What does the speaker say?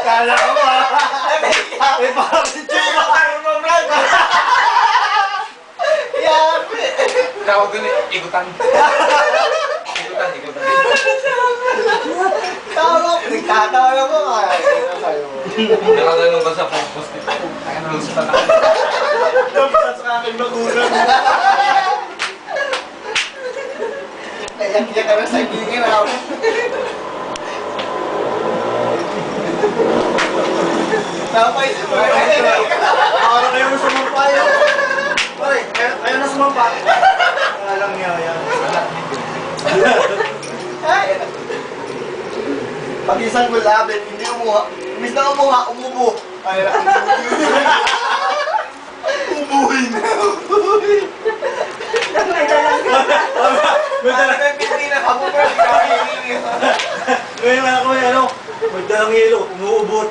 Kala ko ba? May parang tsura. Yabi. Tawag doon eh, igutan. igutan, igutan. Kala ko, nagkakala ko. Ay, ano sa'yo? Nakaganong ba sa purpose nito? Kaya nalusutan ako. Dapat sa akin magulang. Nayak-yak ka na sa gingin ako. Napaisip mo. Para kayo na sumampa yun. Pare, kayo na sumampa. Alang niya yan. Pag isang gulabit, hindi umuha. Imbis na umuha, umubo. Ay, Umuwi na. Umuwi. May dalang may pinti na kamo pero ikaw hihingi. Ngayon ako may ano, may dalang yelo, umuubot